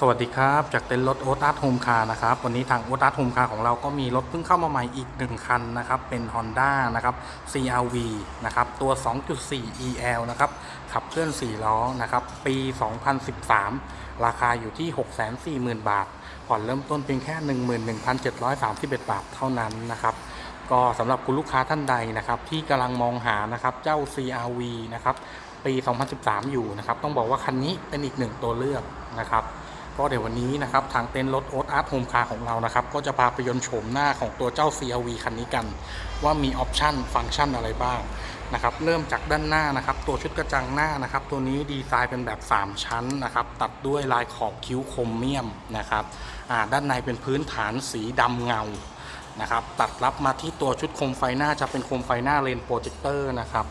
สวัสดีครับ จากเต็นท์รถโอตัสโฮมคาร์นะครับ วันนี้ทางโอตัสโฮมคาร์ของเราก็มีรถเพิ่งเข้ามาใหม่อีก 1 คันนะครับ เป็น Honda นะครับ CRV นะครับ ตัว 2.4 EL นะครับ ขับเคลื่อน 4 ล้อนะครับ ปี 2013 ราคาอยู่ที่ 640,000 บาท ผ่อนเริ่มต้นเพียงแค่ 11,731 บาทเท่านั้นนะครับก็สำหรับคุณลูกค้าท่านใดนะครับที่กำลังมองหานะครับเจ้า CRV นะครับปี 2013 อยู่นะครับต้องบอกว่าคันนี้เป็นอีกหนึ่งตัวเลือกนะครับ ก็เดี๋ยววันนี้นะครับทางเต็นท์รถโอ๊ตอาร์ตโฮมคาร์ของเรานะครับก็จะพาไปยนต์โฉมหน้าของตัวเจ้า CRV คันนี้กัน ว่ามีออปชันฟังก์ชันอะไรบ้างนะครับเริ่มจากด้านหน้านะครับ ตัวชุดกระจังหน้านะครับ ตัวนี้ดีไซน์เป็นแบบ 3 ชั้นนะครับ ตัดด้วยลายขอบคิ้วคมเมียมนะครับด้านในเป็นพื้นฐานสีดำเงานะครับ ตัดรับมาที่ตัวชุดโคมไฟหน้าจะเป็นโคมไฟหน้าเลนโปรเจคเตอร์นะครับ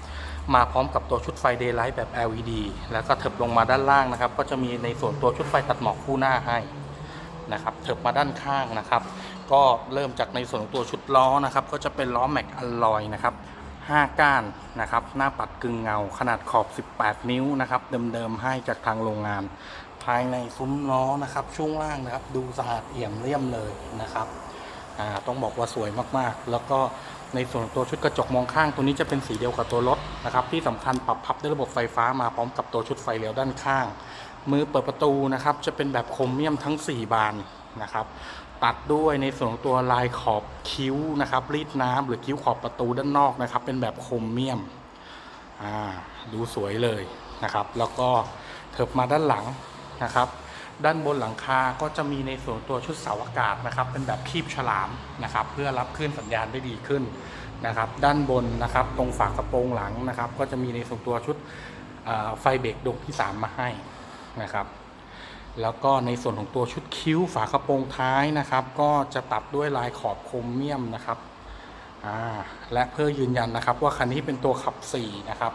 มาพร้อมกับตัวชุดไฟเดย์ไลท์แบบ LED แล้วก็เถิบลงมาด้านล่างนะครับ ก็จะมีในส่วนตัวชุดไฟตัดหมอกคู่หน้าให้นะครับเถิบมาด้านข้างนะครับ ก็เริ่มจากในส่วนตัวชุดล้อนะครับ ก็จะเป็นล้อแม็กอลลอยนะครับ5 ก้านนะครับ หน้าปัดกึ่งเงาขนาดขอบ 18 นิ้วนะครับ เดิมๆให้จากทางโรงงาน ภายในซุ้มล้อนะครับ ช่วงล่างนะครับ ดูสะอาดเอี่ยมเลี่ยมเลยนะครับ ต้องบอกว่าสวยมากๆ แล้วก็ ในส่วนของตัวชุดกระจกมองข้างตัวนี้จะเป็นสีเดียวกับตัวรถนะครับ ที่สำคัญปรับพับด้วยระบบไฟฟ้ามาพร้อมกับตัวชุดไฟเลี้ยวด้านข้าง มือเปิดประตูนะครับ จะเป็นแบบโครเมียมทั้ง 4 บานนะครับ ตัดด้วยในส่วนของตัวลายขอบคิ้วนะครับรีดน้ำหรือคิ้วขอบประตูด้านนอกนะครับ เป็นแบบโครเมียมดูสวยเลยนะครับ แล้วก็เถิบมาด้านหลังนะครับ ด้านบนหลังคาก็จะมีในส่วนตัวชุดเสาอากาศนะครับ เป็นแบบคีบฉลามนะครับ เพื่อรับคลื่นสัญญาณได้ดีขึ้นนะครับ ด้านบนนะครับ ตรงฝากระโปรงหลังนะครับ ก็จะมีในส่วนตัวชุดไฟเบรกดวงที่ 3 มาให้นะครับ แล้วก็ในส่วนของตัวชุดคิ้วฝากระโปรงท้ายนะครับ ก็จะตัดด้วยลายขอบโครเมียมนะครับและเพื่อยืนยันนะครับ ว่าคันนี้เป็นตัวขับ4นะครับ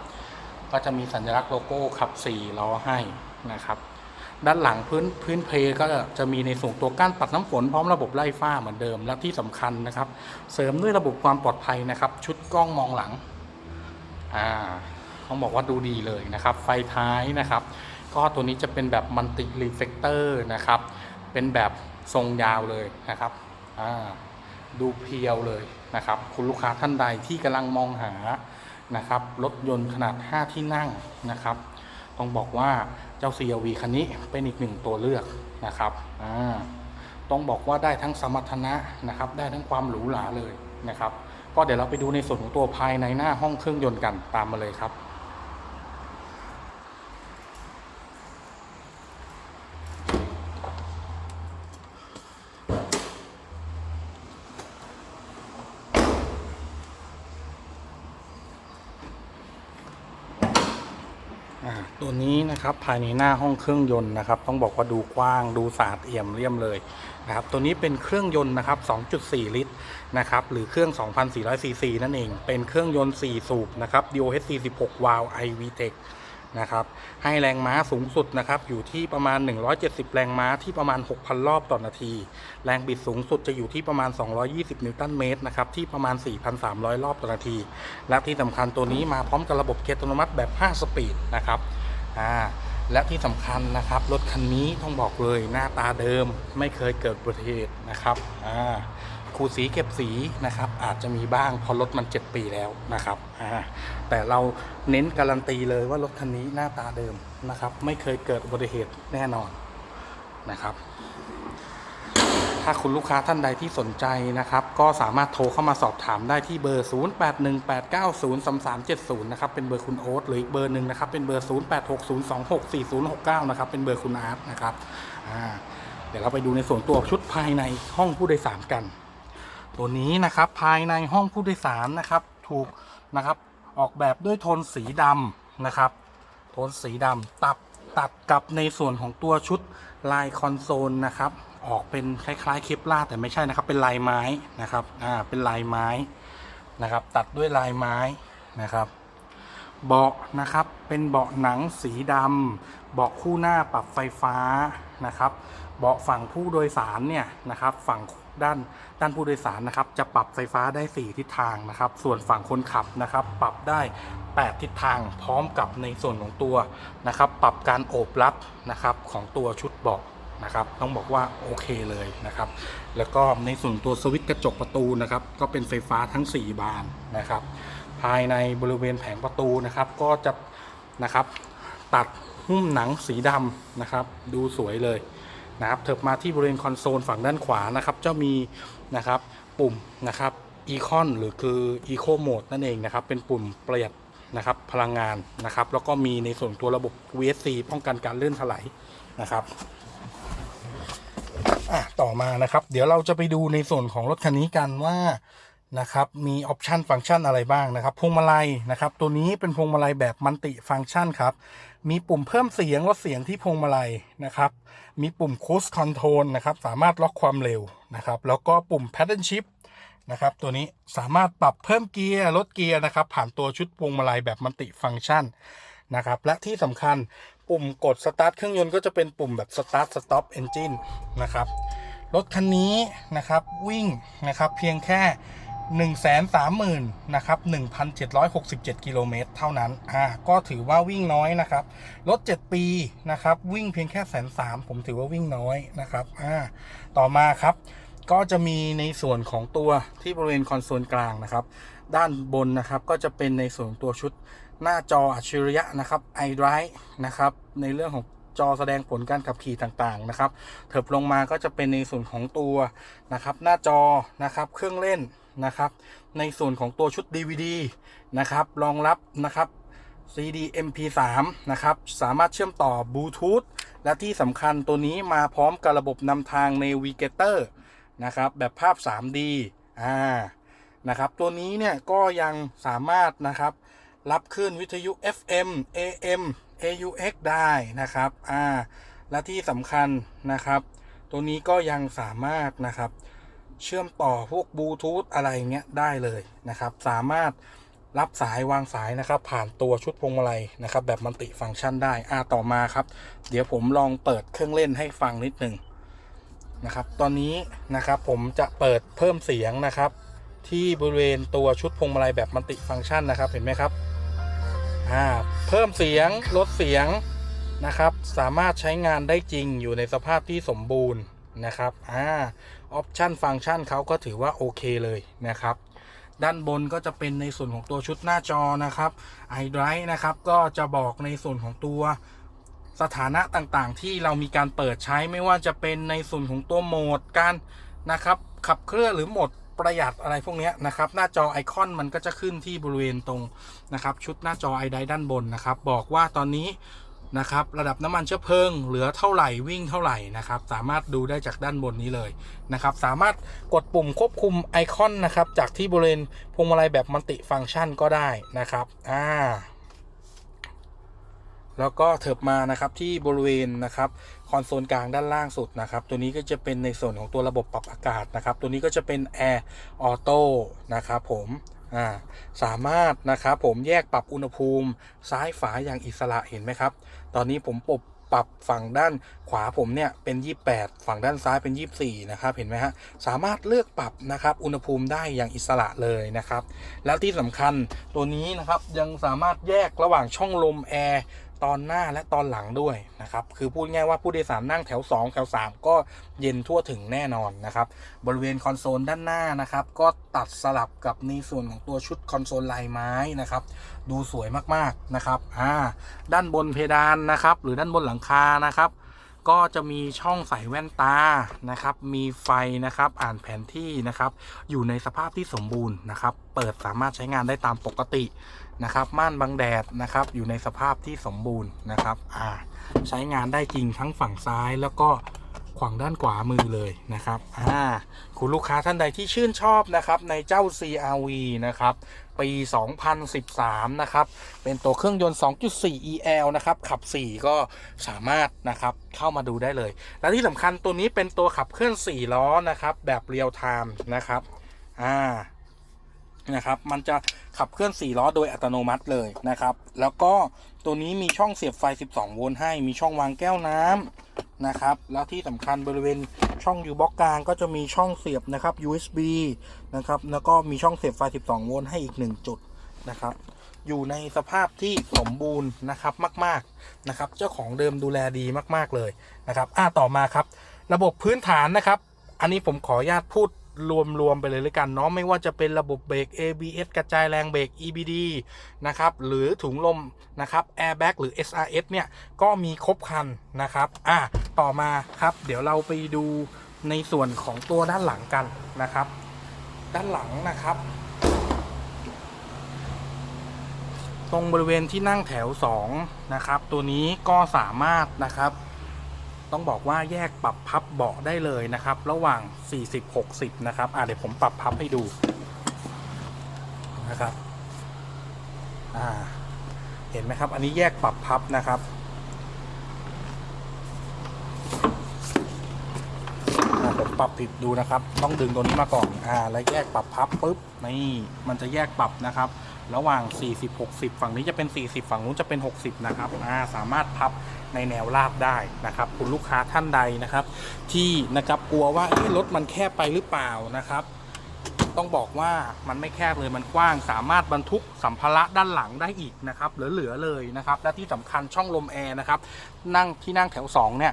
ก็จะมีสัญลักษณ์โลโก้ขับ4ล้อให้นะครับ ด้านหลังพื้นพื้นเพก็จะมีในส่วนตัวก้านปัดน้ำฝนพร้อมระบบไล่ฝ้าเหมือนเดิม และที่สำคัญนะครับ เสริมด้วยระบบความปลอดภัยนะครับ ชุดกล้องมองหลังอ่าต้องบอกว่าดูดีเลยนะครับ ไฟท้ายนะครับ ก็ตัวนี้จะเป็นแบบมัลติรีเฟกเตอร์นะครับ เป็นแบบทรงยาวเลยนะครับอ่าดูเพียวเลยนะครับ คุณลูกค้าท่านใดที่กำลังมองหานะครับรถยนต์ขนาด 5 ที่นั่งนะครับ ต้องบอกว่า เจ้า CRV คันนี้เป็นอีกหนึ่งตัวเลือกนะครับอ่าต้องบอกว่าได้ทั้งสมรรถนะนะครับ ได้ทั้งความหรูหราเลยนะครับ ก็เดี๋ยวเราไปดูในส่วนของตัวภายในหน้าห้องเครื่องยนต์กันตามมาเลยครับ ตัวนี้นะครับภายในหน้าห้องเครื่องยนต์นะครับ ต้องบอกว่าดูกว้างดูสะอาดเอี่ยมเลี่ยมเลยนะครับตัวนี้เป็นเครื่องยนต์นะครับ 2.4 ลิตรนะครับหรือเครื่อง 2,400ซีซีนั่นเอง เป็นเครื่องยนต์ 4 สูบนะครับ DOHC 16 วาล์ว iVTEC นะครับให้แรงม้าสูงสุดนะครับอยู่ที่ประมาณ 170 แรงม้าที่ประมาณ 6,000 รอบต่อนาที แรงบิดสูงสุดจะอยู่ที่ประมาณ 220 นิวตันเมตรนะครับที่ประมาณ 4,300 รอบต่อนาที และที่สำคัญตัวนี้มาพร้อมกับระบบเกียร์อัตโนมัติแบบ 5 สปีดนะครับอ่าและที่สำคัญนะครับรถคันนี้ต้องบอกเลยหน้าตาเดิมไม่เคยเกิดอุบัติเหตุนะครับอ่า ดสีเก็บสีนะครับ อาจจะมีบ้างเพราะรถมัน 7 ปีแล้วนะครับแต่เราเน้นการันตีเลยว่ารถคันนี้หน้าตาเดิมนะครับ ไม่เคยเกิดอุบัติเหตุแน่นอนนะครับ ถ้าคุณลูกค้าท่านใดที่สนใจนะครับ ก็สามารถโทรเข้ามาสอบถามได้ที่เบอร์ 0818903370 นะครับ เป็นเบอร์คุณโอ๊ตหรืออีกเบอร์หนึ่งนะครับ เป็นเบอร์ 0860264069 นะครับ เป็นเบอร์คุณอาร์ตนะครับเดี๋ยวเราไปดูในส่วนตัวชุดภายในห้องผู้โดยสารกัน ตัวนี้นะครับภายในห้องผู้โดยสารนะครับถูกนะครับออกแบบด้วยโทนสีดำนะครับ โทนสีดำตัดตัดกับในส่วนของตัวชุดลายคอนโซลนะครับ ออกเป็นคล้ายๆเคปลาแต่ไม่ใช่นะครับ เป็นลายไม้นะครับอ่าเป็นลายไม้นะครับ ตัดด้วยลายไม้นะครับ เบาะนะครับเป็นเบาะหนังสีดำเบาะคู่หน้าปรับไฟฟ้า นะครับเบาะฝั่งผู้โดยสารเนี่ยนะครับฝั่งด้านด้านผู้โดยสารนะครับ จะปรับไฟฟ้าได้ 4 ทิศทางนะครับ ส่วนฝั่งคนขับนะครับ ปรับได้ 8 ทิศทางพร้อมกับในส่วนของตัวนะครับ ปรับการโอบรับนะครับของตัวชุดเบาะนะครับ ต้องบอกว่าโอเคเลยนะครับ แล้วก็ในส่วนตัวสวิตช์กระจกประตูนะครับ ก็เป็นไฟฟ้าทั้ง 4 บานนะครับ ภายในบริเวณแผงประตูนะครับ ก็จะนะครับตัด หุ้มหนังสีดำนะครับ ดูสวยเลยนะครับเถิบมาที่บริเวณคอนโซลฝั่งด้านขวานะครับจะมีนะครับปุ่มนะครับอีคอนหรือคือ Eco Mode นั่นเองนะครับ เป็นปุ่มประหยัดนะครับพลังงานนะครับ แล้วก็มีในส่วนตัวระบบ VSC ป้องกันการลื่นถลายนะครับอะต่อมานะครับ เดี๋ยวเราจะไปดูในส่วนของรถคันนี้กันว่านะครับมีออปชันฟังก์ชันอะไรบ้างนะครับพวงมาลัยนะครับ ตัวนี้เป็นพวงมาลัยแบบมันติฟังก์ชันครับ มีปุ่มเพิ่มเสียงลดเสียงที่พวงมาลัยนะครับ มีปุ่ม Cruise Control นะครับ สามารถล็อกความเร็วนะครับ แล้วก็ปุ่ม Paddle Shift นะครับ ตัวนี้สามารถปรับเพิ่มเกียร์ลดเกียร์นะครับ ผ่านตัวชุดพวงมาลัยแบบมันติฟังก์ชันนะครับ และที่สำคัญปุ่มกดสตาร์ทเครื่องยนต์ก็จะเป็นปุ่มแบบ Start Stop Engine นะครับ รถคันนี้นะครับวิ่งนะครับเพียงแค่ 1 3 0 0 0 0นะครับ1,767 กิโลเมตรเท่านั้นอ่าก็ถือว่าวิ่งน้อยนะครับรถ 7 ปีนะครับวิ่งเพียงแค่แสนสามผมถือว่าวิ่งน้อยนะครับอ่าต่อมาครับก็จะมีในส่วนของตัวที่บริเวณคอนโซลกลางนะครับ ด้านบนนะครับก็จะเป็นในส่วนของตัวชุดหน้าจออัจฉริยะนะครับ iDrive นะครับในเรื่องของจอแสดงผลการขับขี่ต่างๆนะครับเถิบลงมาก็จะเป็นในส่วนของตัวนะครับหน้าจอนะครับเครื่องเล่น นะครับ ในส่วนของตัวชุด DVD นะครับ รองรับนะครับ CD MP3 นะครับ สามารถเชื่อมต่อบลูทูธและที่สำคัญตัวนี้มาพร้อมกับระบบนำทาง Navigator นะครับ แบบภาพ 3D อ่านะครับ ตัวนี้เนี่ยก็ยังสามารถนะครับ รับคลื่นวิทยุ FM AM AUX ได้นะครับ อ่า และที่สำคัญนะครับ ตัวนี้ก็ยังสามารถนะครับ เชื่อมต่อพวกบลูทูธอะไรเงี้ยได้เลยนะครับ สามารถรับสายวางสายนะครับ ผ่านตัวชุดพวงมาลัยนะครับ แบบมัลติฟังก์ชันได้อ่าต่อมาครับ เดี๋ยวผมลองเปิดเครื่องเล่นให้ฟังนิดหนึ่งนะครับ ตอนนี้นะครับผมจะเปิดเพิ่มเสียงนะครับ ที่บริเวณตัวชุดพวงมาลัยแบบมัลติฟังก์ชันนะครับเห็นไหมครับอ่าเพิ่มเสียงลดเสียงนะครับ สามารถใช้งานได้จริงอยู่ในสภาพที่สมบูรณ์นะครับอ่า ออปชันฟังก์ชันเขาก็ถือว่าโอเคเลยนะครับ ด้านบนก็จะเป็นในส่วนของตัวชุดหน้าจอนะครับ iDrive นะครับก็จะบอกในส่วนของตัวสถานะต่างๆ ที่เรามีการเปิดใช้ไม่ว่าจะเป็นในส่วนของตัวโหมดการนะครับ ขับเคลื่อนหรือโหมดประหยัดอะไรพวกนี้นะครับ หน้าจอไอคอนมันก็จะขึ้นที่บริเวณตรงนะครับ ชุดหน้าจอ iDrive ด้านบนนะครับ บอกว่าตอนนี้ นะครับระดับน้ำมันเชื้อเพลิงเหลือเท่าไหร่วิ่งเท่าไหร่นะครับสามารถดูได้จากด้านบนนี้เลยนะครับสามารถกดปุ่มควบคุมไอคอนนะครับจากที่บริเวณพวงมาลัยแบบมัลติฟังก์ชันก็ได้นะครับอ่าแล้วก็เถิบมานะครับที่บริเวณนะครับคอนโซลกลางด้านล่างสุดนะครับตัวนี้ก็จะเป็นในส่วนของตัวระบบปรับอากาศนะครับตัวนี้ก็จะเป็น Air Auto นะครับผม สามารถนะครับผมแยกปรับอุณหภูมิ ซ้ายฝาอย่างอิสระเห็นไหมครับ ตอนนี้ผมปรับปรับฝั่งด้านขวาผมเนี่ยเป็น 28 ฝั่งด้านซ้ายเป็น 24 นะครับ เห็นไหมฮะ สามารถเลือกปรับนะครับอุณหภูมิได้อย่างอิสระเลยนะครับ แล้วที่สำคัญตัวนี้นะครับยังสามารถแยกระหว่างช่องลมแอร์ ตอนหน้าและตอนหลังด้วยนะครับคือพูดง่ายว่าผู้โดยสารนั่งแถว 2 แถว 3 ก็เย็นทั่วถึงแน่นอนนะครับบริเวณคอนโซลด้านหน้านะครับก็ตัดสลับกับในส่วนของตัวชุดคอนโซลลายไม้นะครับดูสวยมากๆนะครับอ่าด้านบนเพดานนะครับหรือด้านบนหลังคานะครับก็จะมีช่องใส่แว่นตา นะครับ มีไฟนะครับ อ่านแผนที่นะครับ อยู่ในสภาพที่สมบูรณ์นะครับ เปิดสามารถใช้งานได้ตามปกติ นะครับ ม่านบังแดดนะครับ อยู่ในสภาพที่สมบูรณ์นะครับอ่าใช้งานได้จริงทั้งฝั่งซ้ายแล้วก็ขวางด้านขวามือเลยนะครับอ่าคุณลูกค้าท่านใดที่ชื่นชอบนะครับในเจ้า CRV นะครับ ปี 2013 นะครับ เป็นตัวเครื่องยนต์ 2.4 EL นะครับ ขับ 4 ก็สามารถนะครับเข้ามาดูได้เลย และที่สำคัญตัวนี้เป็นตัวขับเคลื่อน 4 ล้อนะครับ แบบเรียลไทม์นะครับ อ่า นะครับ มันจะขับเคลื่อน 4 ล้อโดยอัตโนมัติเลยนะครับ แล้วก็ตัวนี้มีช่องเสียบไฟ 12 โวลต์ให้ มีช่องวางแก้วน้ำนะครับ แล้วที่สำคัญบริเวณช่องยูบ็อกกลางก็จะมีช่องเสียบนะครับ USB นะครับ แล้วก็มีช่องเสียบไฟ 12 โวลต์ให้อีก 1 จุดนะครับ อยู่ในสภาพที่สมบูรณ์นะครับมาก ๆนะครับ เจ้าของเดิมดูแลดีมาก ๆเลยนะครับ อ่าต่อมาครับ ระบบพื้นฐานนะครับ อันนี้ผมขออนุญาตพูด รวม ๆ ไปเลยเลยกันเนาะไม่ว่าจะเป็นระบบเบรก ABS กระจายแรงเบรก EBD นะครับหรือถุงลมนะครับ Airbag หรือ SRS เนี่ย ก็มีครบครันนะครับอะต่อมาครับเดี๋ยวเราไปดูในส่วนของตัวด้านหลังกันนะครับ ด้านหลังนะครับ ตรงบริเวณที่นั่งแถว 2 นะครับ ตัวนี้ก็สามารถนะครับ ต้องบอกว่าแยกปรับพับเบาะได้เลยนะครับ ระหว่าง 40-60 นะครับ อ่าเดี๋ยวผมปรับพับให้ดูนะครับ อ่า เห็นไหมครับ อันนี้แยกปรับพับนะครับ ผมปรับผิดดูนะครับ ต้องดึงตัวนี้มาก่อน อ่า แล้วแยกปรับพับปุ๊บ นี่ มันจะแยกปรับนะครับ ระหว่าง 40 60 ฝั่งนี้จะเป็น 40 ฝั่งนู้นจะเป็น 60 นะครับอ่าสามารถพับในแนวราบได้นะครับ คุณลูกค้าท่านใดนะครับ ที่นะครับกลัวว่าเอ๊ะรถมันแคบไปหรือเปล่านะครับ ต้องบอกว่ามันไม่แคบเลยมันกว้าง สามารถบรรทุกสัมภาระด้านหลังได้อีกนะครับเหลือๆเลยนะครับ และที่สำคัญช่องลมแอร์นะครับ นั่งที่นั่งแถว 2 เนี่ย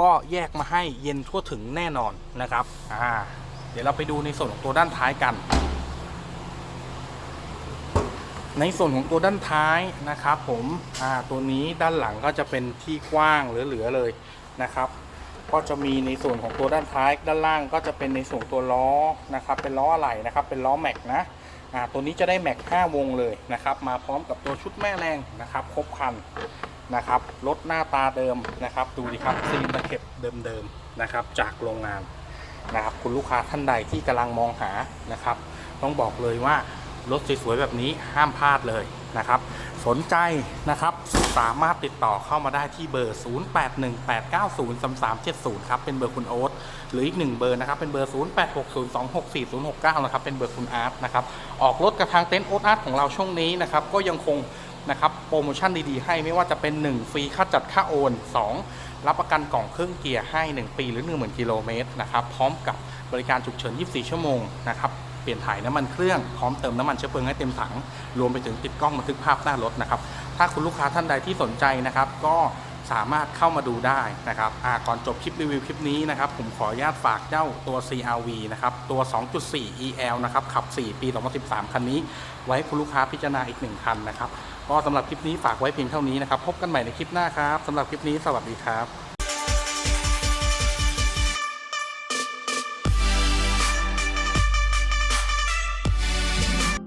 ก็แยกมาให้เย็นทั่วถึงแน่นอนนะครับอ่าเดี๋ยวเราไปดูในส่วนของตัวด้านท้ายกัน ในส่วนของตัวด้านท้ายนะครับผมตัวนี้ด้านหลังก็จะเป็นที่กว้างเหลือๆเลยนะครับ ก็จะมีในส่วนของตัวด้านท้าย ด้านล่างก็จะเป็นในส่วนตัวล้อนะครับ เป็นล้ออะไหล่นะครับ เป็นล้อแม็กนะตัวนี้จะได้แม็ก5วงเลยนะครับ มาพร้อมกับตัวชุดแม่แรงนะครับ ครบคันนะครับรถหน้าตาเดิมนะครับ ดูดิครับซีนตะเข็บเดิมๆนะครับ จากโรงงานนะครับ คุณลูกค้าท่านใดที่กำลังมองหานะครับ ต้องบอกเลยว่า รถสวยๆแบบนี้ห้ามพลาดเลยนะครับ สนใจนะครับสามารถติดต่อเข้ามาได้ที่เบอร์ 0818903370 ครับเป็นเบอร์คุณโอ๊ตหรืออีกหนึ่งเบอร์นะครับเป็นเบอร์ 0860264069 นะครับเป็นเบอร์คุณอาร์ตนะครับออกรถกับทางเต็นท์โอ๊ตอาร์ตของเราช่วงนี้นะครับก็ยังคงนะครับโปรโมชั่นดีๆให้ไม่ว่าจะเป็น 1 ฟรีค่าจัดค่าโอน 2 รับประกันกล่องเครื่องเกียร์ให้ 1 ปีหรือ 10,000 กิโลเมตรนะครับพร้อมกับบริการฉุกเฉิน 24 ชั่วโมงนะครับ เปลี่ยนถ่ายน้ำมันเครื่องพร้อมเติมน้ำมันเชื้อเพลิงให้เต็มถัง รวมไปถึงติดกล้องบันทึกภาพหน้ารถนะครับ ถ้าคุณลูกค้าท่านใดที่สนใจนะครับ ก็สามารถเข้ามาดูได้นะครับก่อนจบคลิปรีวิวคลิปนี้นะครับ ผมขออนุญาตฝากเจ้าตัว CRV นะครับ ตัว 2.4 EL นะครับ ขับ 4 ปี 2013 คันนี้ ไว้คุณลูกค้าพิจารณาอีกหนึ่งคันนะครับ ก็สำหรับคลิปนี้ฝากไว้เพียงเท่านี้นะครับ พบกันใหม่ในคลิปหน้าครับสำหรับคลิปนี้สวัสดีครับ